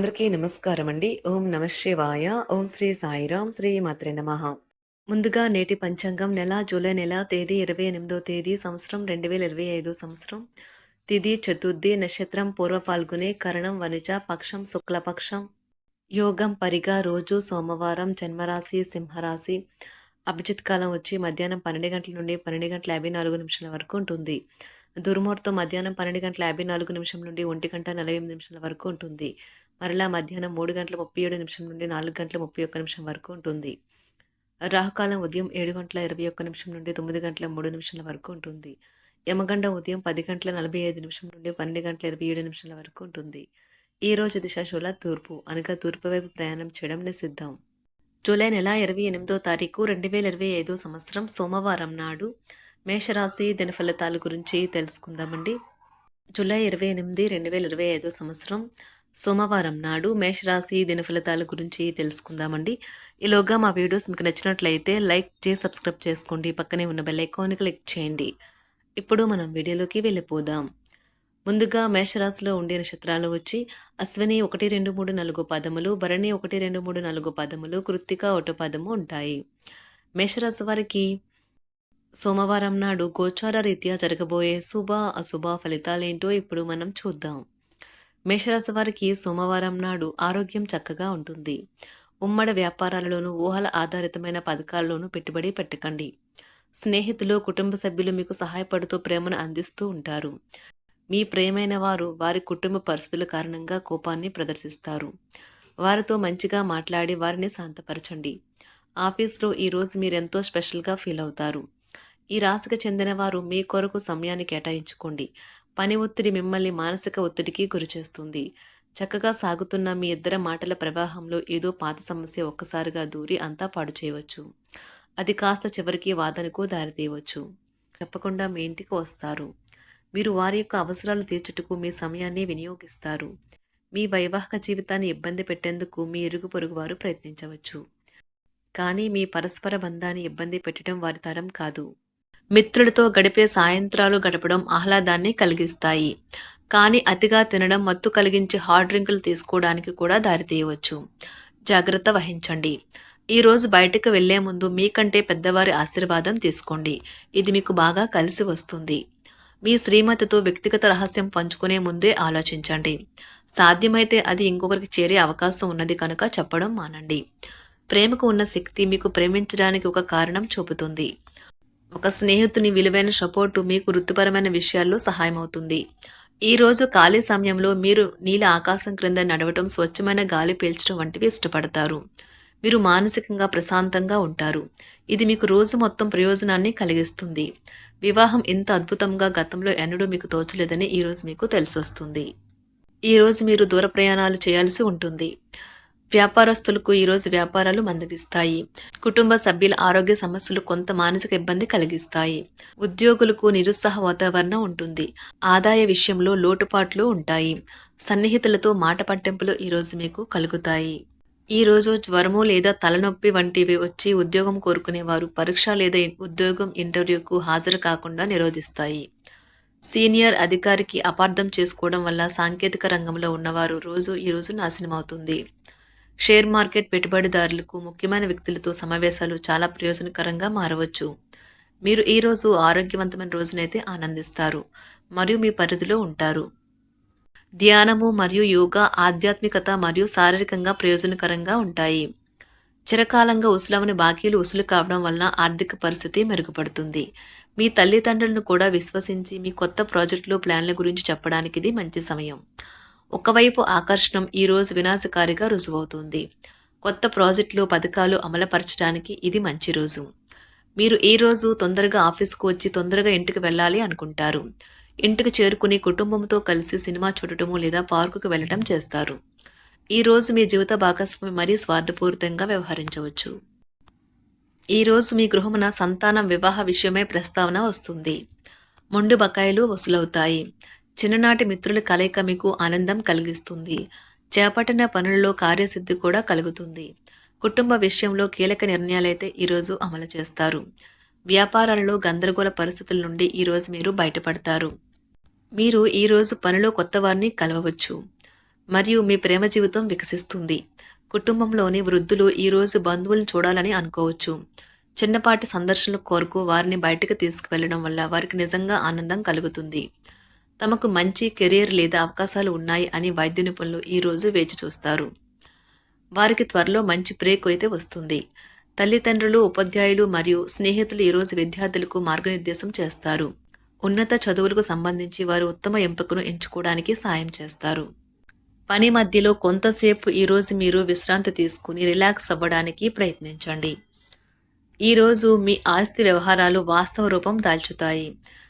అందరికీ నమస్కారం అండి ఓం నమ శివాయ. ఓం శ్రీ సాయిరాం శ్రీ మాత్రే నమ. ముందుగా నేటి పంచాంగం నెల జూలై నెల తేదీ ఇరవై ఎనిమిదో తేదీ సంవత్సరం రెండు వేల ఇరవై ఐదు సంవత్సరం. తిథి చతుర్థి నక్షత్రం పూర్వ పాల్గొనే కరణం వనిజ పక్షం శుక్లపక్షం. యోగం పరిగా రోజు సోమవారం జన్మరాశి సింహరాశి. అభిజిత్ కాలం వచ్చి మధ్యాహ్నం పన్నెండు గంటల నుండి పన్నెండు గంటల యాభై నాలుగు నిమిషాల వరకు ఉంటుంది. దుర్ముహూర్తం మధ్యాహ్నం పన్నెండు గంటల యాభై నాలుగు నిమిషం నుండి ఒంటి గంట నలభై ఎనిమిది నిమిషాల వరకు ఉంటుంది. మరలా మధ్యాహ్నం మూడు గంటల ముప్పై ఏడు నిమిషం నుండి నాలుగు గంటల ముప్పై ఒక్క నిమిషం వరకు ఉంటుంది. రాహుకాలం ఉదయం ఏడు గంటల ఇరవై ఒక్క నిమిషం నుండి తొమ్మిది గంటల మూడు నిమిషాల వరకు ఉంటుంది. యమగండ ఉదయం పది గంటల నలభై ఐదు నిమిషం నుండి పన్నెండు గంటల ఇరవై ఏడు నిమిషాల వరకు ఉంటుంది. ఈ రోజు దిశశూల తూర్పు అనగా తూర్పు వైపు ప్రయాణం చేయడం నిషిద్ధం. జూలై నెల ఇరవై ఎనిమిదో తారీఖు రెండు వేల ఇరవై ఐదో సంవత్సరం సోమవారం నాడు మేషరాశి దినఫలితాల గురించి తెలుసుకుందామండి. జూలై ఇరవై ఎనిమిది రెండు వేల ఇరవై ఐదో సంవత్సరం సోమవారం నాడు మేషరాశి దినఫలితాల గురించి తెలుసుకుందామండి. ఈలోగా మా వీడియోస్ మీకు నచ్చినట్లయితే లైక్ చేసి సబ్స్క్రైబ్ చేసుకోండి. పక్కనే ఉన్న బెల్ ఐకాన్ క్లిక్ చేయండి. ఇప్పుడు మనం వీడియోలోకి వెళ్ళిపోదాం. ముందుగా మేషరాశిలో ఉండే నక్షత్రాలు వచ్చి అశ్విని ఒకటి రెండు మూడు నాలుగు పదములు భరణి ఒకటి రెండు మూడు నాలుగు పదములు కృత్తిక ఒకటో పదము ఉంటాయి. మేషరాశి వారికి సోమవారం నాడు గోచార రీత్యా జరగబోయే శుభ అశుభ ఫలితాలేంటో ఇప్పుడు మనం చూద్దాం. మేషరాశి వారికి సోమవారం నాడు ఆరోగ్యం చక్కగా ఉంటుంది. ఉమ్మడి వ్యాపారాలలోనూ ఊహల ఆధారితమైన పథకాల్లోనూ పెట్టుబడి పెట్టకండి. స్నేహితులు కుటుంబ సభ్యులు మీకు సహాయపడుతూ ప్రేమను అందిస్తూ ఉంటారు. మీ ప్రేమైన వారు వారి కుటుంబ పరిస్థితుల కారణంగా కోపాన్ని ప్రదర్శిస్తారు. వారితో మంచిగా మాట్లాడి వారిని శాంతపరచండి. ఆఫీస్లో ఈరోజు మీరెంతో స్పెషల్గా ఫీల్ అవుతారు. ఈ రాశికి చెందిన వారు మీ కొరకు సమయాన్ని కేటాయించుకోండి. పని ఒత్తిడి మిమ్మల్ని మానసిక ఒత్తిడికి గురిచేస్తుంది చక్కగా సాగుతున్న మీ ఇద్దరి మాటల ప్రవాహంలో ఏదో పాత సమస్య ఒక్కసారిగా దూరి అంతా పాడు చేయవచ్చు. అది కాస్త చివరికి వాదనకు దారితీయవచ్చు. చెప్పకుండా మీ ఇంటికి వస్తారు. మీరు వారి యొక్క అవసరాలు తీర్చుటకు మీ సమయాన్ని వినియోగిస్తారు. మీ వైవాహిక జీవితాన్ని ఇబ్బంది పెట్టేందుకు మీ ఇరుగు పొరుగు వారు ప్రయత్నించవచ్చు. కానీ మీ పరస్పర బంధాన్ని ఇబ్బంది పెట్టడం వారి తరం కాదు. మిత్రులతో గడిపే సాయంత్రాలు గడపడం ఆహ్లాదాన్ని కలిగిస్తాయి. కానీ అతిగా తినడం మత్తు కలిగించే హార్డ్ డ్రింకులు తీసుకోవడానికి కూడా దారితీయవచ్చు జాగ్రత్త వహించండి. ఈరోజు బయటకు వెళ్ళే ముందు మీకంటే పెద్దవారి ఆశీర్వాదం తీసుకోండి. ఇది మీకు బాగా కలిసి వస్తుంది. మీ శ్రీమతితో వ్యక్తిగత రహస్యం పంచుకునే ముందే ఆలోచించండి. సాధ్యమైతే అది ఇంకొకరికి చేరే అవకాశం ఉన్నది కనుక చెప్పడం మానండి. ప్రేమకు ఉన్న శక్తి మీకు ప్రేమించడానికి ఒక కారణం చూపుతుంది. ఒక స్నేహితుని విలువైన సపోర్టు మీకు వృత్తిపరమైన విషయాల్లో సహాయమవుతుంది ఈ రోజు ఖాళీ సమయంలో మీరు నీల ఆకాశం క్రింద నడవటం స్వచ్ఛమైన గాలి పీల్చడం వంటివి ఇష్టపడతారు. మీరు మానసికంగా ప్రశాంతంగా ఉంటారు. ఇది మీకు రోజు మొత్తం ప్రయోజనాన్ని కలిగిస్తుంది. వివాహం ఇంత అద్భుతంగా గతంలో ఎన్నడూ మీకు తోచలేదని ఈరోజు మీకు తెలిసొస్తుంది. ఈరోజు మీరు దూర ప్రయాణాలు చేయాల్సి ఉంటుంది. వ్యాపారస్తులకు ఈరోజు వ్యాపారాలు మందగిస్తాయి. కుటుంబ సభ్యుల ఆరోగ్య సమస్యలు కొంత మానసిక ఇబ్బంది కలిగిస్తాయి. ఉద్యోగులకు నిరుత్సాహ వాతావరణం ఉంటుంది. ఆదాయ విషయంలో లోటుపాట్లు ఉంటాయి. సన్నిహితులతో మాట పట్టింపులు ఈరోజు మీకు కలుగుతాయి. ఈ రోజు జ్వరము లేదా తలనొప్పి వంటివి వచ్చి ఉద్యోగం కోరుకునేవారు పరీక్ష లేదా ఉద్యోగం ఇంటర్వ్యూకు హాజరు కాకుండా నిరోధిస్తాయి. సీనియర్ అధికారికి అపార్థం చేసుకోవడం వల్ల సాంకేతిక రంగంలో ఉన్నవారు రోజు ఈ రోజు నాశనమవుతుంది. షేర్ మార్కెట్ పెట్టుబడిదారులకు ముఖ్యమైన వ్యక్తులతో సమావేశాలు చాలా ప్రయోజనకరంగా మారవచ్చు. మీరు ఈరోజు ఆరోగ్యవంతమైన రోజునైతే ఆనందిస్తారు. మరియు మీ పరిధిలో ఉంటారు. ధ్యానము మరియు యోగా ఆధ్యాత్మికత మరియు శారీరకంగా ప్రయోజనకరంగా ఉంటాయి. చిరకాలంగా ఉసులవని బాకీలు ఉసులు కావడం వలన ఆర్థిక పరిస్థితి మెరుగుపడుతుంది. మీ తల్లిదండ్రులను కూడా విశ్వసించి మీ కొత్త ప్రాజెక్టులు ప్లాన్ల గురించి చెప్పడానికి ఇది మంచి సమయం. ఒకవైపు ఆకర్షణం ఈరోజు వినాశకారిగా రుజువవుతుంది. కొత్త ప్రాజెక్టులు పథకాలు అమలుపరచడానికి ఇది మంచి రోజు. మీరు ఈ రోజు తొందరగా ఆఫీస్కు వచ్చి తొందరగా ఇంటికి వెళ్ళాలి అనుకుంటారు. ఇంటికి చేరుకుని కుటుంబంతో కలిసి సినిమా చూడటము లేదా పార్కుకు వెళ్ళటం చేస్తారు. ఈ రోజు మీ జీవిత భాగస్వామి మరీ స్వార్థపూరితంగా వ్యవహరించవచ్చు. ఈ రోజు మీ గృహమున సంతానం వివాహ విషయమై ప్రస్తావన వస్తుంది. మొండు బకాయిలు వసూలవుతాయి. చిన్ననాటి మిత్రుల కలయిక మీకు ఆనందం కలిగిస్తుంది. చేపట్టిన పనులలో కార్యసిద్ధి కూడా కలుగుతుంది. కుటుంబ విషయంలో కీలక నిర్ణయాలైతే ఈరోజు అమలు చేస్తారు. వ్యాపారాలలో గందరగోళ పరిస్థితుల నుండి ఈరోజు మీరు బయటపడతారు. మీరు ఈరోజు పనిలో కొత్త వారిని కలవవచ్చు. మరియు మీ ప్రేమ జీవితం వికసిస్తుంది. కుటుంబంలోని వృద్ధులు ఈరోజు బంధువులను చూడాలని అనుకోవచ్చు. చిన్నపాటి సందర్శనలు కోరుకు వారిని బయటకు తీసుకువెళ్ళడం వల్ల వారికి నిజంగా ఆనందం కలుగుతుంది. తమకు మంచి కెరీర్ లేదా అవకాశాలు ఉన్నాయి అని వైద్య నిపుణులు ఈరోజు వేచి చూస్తారు. వారికి త్వరలో మంచి బ్రేక్ అయితే వస్తుంది. తల్లిదండ్రులు ఉపాధ్యాయులు మరియు స్నేహితులు ఈరోజు విద్యార్థులకు మార్గనిర్దేశం చేస్తారు. ఉన్నత చదువులకు సంబంధించి వారు ఉత్తమ ఎంపికను ఎంచుకోవడానికి సాయం చేస్తారు. పని మధ్యలో కొంతసేపు ఈరోజు మీరు విశ్రాంతి తీసుకుని రిలాక్స్ అవ్వడానికి ప్రయత్నించండి. ఈరోజు మీ ఆస్తి వ్యవహారాలు వాస్తవ రూపం దాల్చుతాయి.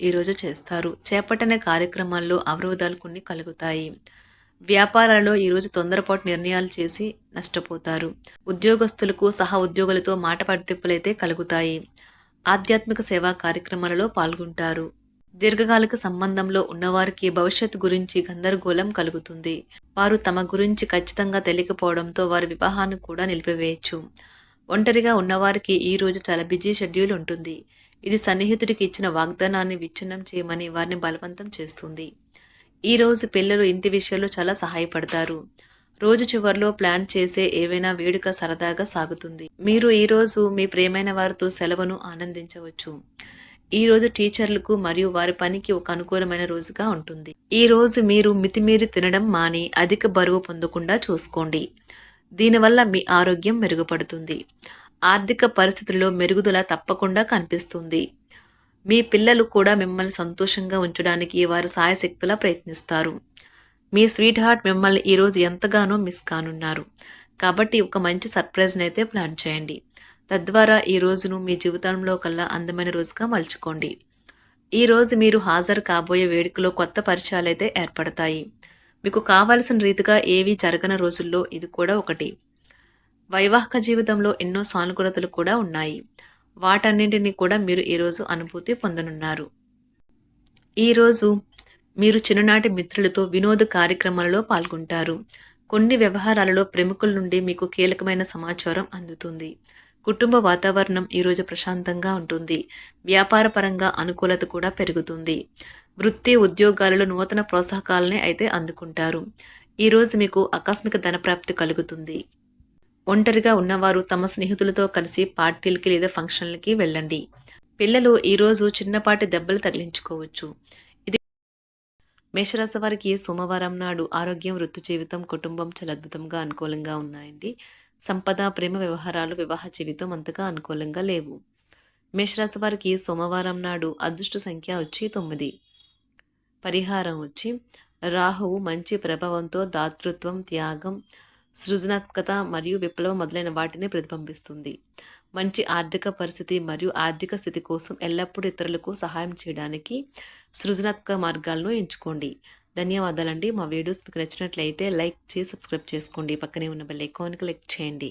ఈరోజు చేస్తారు. చేపట్టనే కార్యక్రమాల్లో అవరోధాలు కొన్ని కలుగుతాయి. వ్యాపారాల్లో ఈరోజు తొందరపాటు నిర్ణయాలు చేసి నష్టపోతారు. ఉద్యోగస్తులకు సహా ఉద్యోగులతో మాట పట్టింపులైతే కలుగుతాయి. ఆధ్యాత్మిక సేవా కార్యక్రమాలలో పాల్గొంటారు. దీర్ఘకాలిక సంబంధంలో ఉన్నవారికి భవిష్యత్తు గురించి గందరగోళం కలుగుతుంది. వారు తమ గురించి ఖచ్చితంగా తెలియకపోవడంతో వారి వివాహాన్ని కూడా నిలిపివేయచ్చు. ఒంటరిగా ఉన్నవారికి ఈ రోజు చాలా బిజీ షెడ్యూల్ ఉంటుంది. ఇది సన్నిహితుడికి ఇచ్చిన వాగ్దానాన్ని విచ్ఛిన్నం చేయమని వారిని బలవంతం చేస్తుంది. ఈరోజు పిల్లలు ఇంటి విషయంలో చాలా సహాయపడతారు. రోజు చివరిలో ప్లాన్ చేసే ఏవైనా వేడుక సరదాగా సాగుతుంది. మీరు ఈరోజు మీ ప్రేమైన వారితో సెలవును ఆనందించవచ్చు. ఈరోజు టీచర్లకు మరియు వారి పనికి ఒక అనుకూలమైన రోజుగా ఉంటుంది. ఈ రోజు మీరు మితిమీరి తినడం మాని అధిక బరువు పొందకుండా చూసుకోండి. దీనివల్ల మీ ఆరోగ్యం మెరుగుపడుతుంది. ఆర్థిక పరిస్థితుల్లో మెరుగుదల తప్పకుండా కనిపిస్తుంది. మీ పిల్లలు కూడా మిమ్మల్ని సంతోషంగా ఉంచడానికి వారి సాయశక్తులా ప్రయత్నిస్తారు. మీ స్వీట్ హార్ట్ మిమ్మల్ని ఈరోజు ఎంతగానో మిస్ కానున్నారు. కాబట్టి ఒక మంచి సర్ప్రైజ్ని అయితే ప్లాన్ చేయండి. తద్వారా ఈ రోజును మీ జీవితంలో కల్లా అందమైన రోజుగా మలుచుకోండి. ఈ రోజు మీరు హాజరు కాబోయే వేడుకలో కొత్త పరిచయాలు అయితే ఏర్పడతాయి. మీకు కావలసిన రీతిగా ఏవి జరగని రోజుల్లో ఇది కూడా ఒకటి. వైవాహిక జీవితంలో ఎన్నో సానుకూలతలు కూడా ఉన్నాయి. వాటన్నింటినీ కూడా మీరు ఈరోజు అనుభూతి పొందనున్నారు. ఈరోజు మీరు చిన్ననాటి మిత్రులతో వినోద కార్యక్రమాలలో పాల్గొంటారు. కొన్ని వ్యవహారాలలో ప్రముఖుల నుండి మీకు కీలకమైన సమాచారం అందుతుంది. కుటుంబ వాతావరణం ఈరోజు ప్రశాంతంగా ఉంటుంది. వ్యాపారపరంగా అనుకూలత కూడా పెరుగుతుంది. వృత్తి ఉద్యోగాలలో నూతన ప్రోత్సాహకాలనే అయితే అందుకుంటారు. ఈరోజు మీకు ఆకస్మిక ధనప్రాప్తి కలుగుతుంది. ఒంటరిగా ఉన్నవారు తమ స్నేహితులతో కలిసి పార్టీలకి లేదా ఫంక్షన్లకి వెళ్ళండి. పిల్లలు ఈరోజు చిన్నపాటి దెబ్బలు తగిలించుకోవచ్చు. ఇది మేషరాశి వారికి సోమవారం నాడు ఆరోగ్యం వృత్తి జీవితం కుటుంబం చాలా అద్భుతంగా అనుకూలంగా ఉన్నాయండి. సంపద ప్రేమ వ్యవహారాలు వివాహ జీవితం అంతగా అనుకూలంగా లేవు. మేషరాశి వారికి సోమవారం నాడు అదృష్ట సంఖ్య వచ్చి తొమ్మిది. పరిహారం వచ్చి రాహువు మంచి ప్రభావంతో దాతృత్వం త్యాగం సృజనాత్మకత మరియు విప్లవం మొదలైన వాటిని ప్రతిబింబిస్తుంది. మంచి ఆర్థిక పరిస్థితి మరియు ఆర్థిక స్థితి కోసం ఎల్లప్పుడూ ఇతరులకు సహాయం చేయడానికి సృజనాత్మక మార్గాలను ఎంచుకోండి. ధన్యవాదాలండి. మా వీడియోస్ మీకు నచ్చినట్లయితే లైక్ చేసి సబ్స్క్రైబ్ చేసుకోండి. పక్కనే ఉన్న బెల్ ఐకాన్ క్లిక్ చేయండి.